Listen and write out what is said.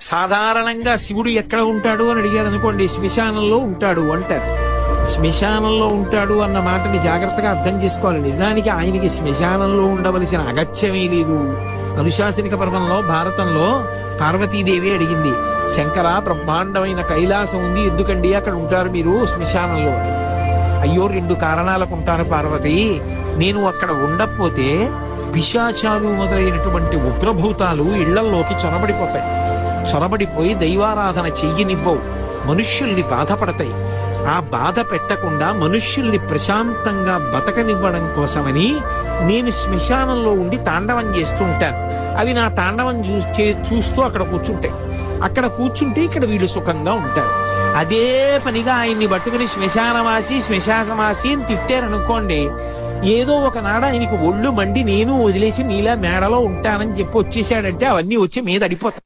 సాధారణంగా శివుడు ఎక్కడ ఉంటాడు అని అడిగారు అనుకోండి శ్మశానంలో ఉంటాడు అంటారు. శ్మశానంలో ఉంటాడు అన్న మాటని జాగ్రత్తగా అర్థం చేసుకోవాలి. నిజానికి ఆయనకి శ్మశానంలో ఉండవలసిన అగత్యమే లేదు. అనుశాసనిక పర్వంలో భారతంలో పార్వతీదేవి అడిగింది శంకర బ్రహ్మాండమైన కైలాసం ఉంది ఎందుకండి అక్కడ ఉంటారు మీరు శ్మశానంలో? అయ్యో రెండు కారణాలకు ఉంటాను పార్వతి. నేను అక్కడ ఉండకపోతే పిశాచాలు మొదలైనటువంటి ఉగ్రభూతాలు ఇళ్ళల్లోకి చొరబడిపోతాయి. చొరబడిపోయి దైవారాధన చెయ్యనివ్వవు. మనుష్యుల్ని బాధపడతాయి. ఆ బాధ పెట్టకుండా మనుష్యుల్ని ప్రశాంతంగా బతకనివ్వడం కోసమని నేను శ్మశానంలో ఉండి తాండవం చేస్తూ ఉంటాను. అవి నా తాండవం చూ చే- చూస్తూ అక్కడ కూర్చుంటాయి. అక్కడ కూర్చుంటే ఇక్కడ వీళ్ళు సుఖంగా ఉంటారు. అదే పనిగా ఆయన్ని పట్టుకుని శ్మశానవాసి శ్మశానవాసి అని తిట్టారనుకోండి ఏదో ఒకనాడు ఆయనకి ఒళ్ళు మండి నేను వదిలేసి నీలా మేడలో ఉంటానని చెప్పి వచ్చేసాడంటే అవన్నీ వచ్చి మీద అడిపోతాయి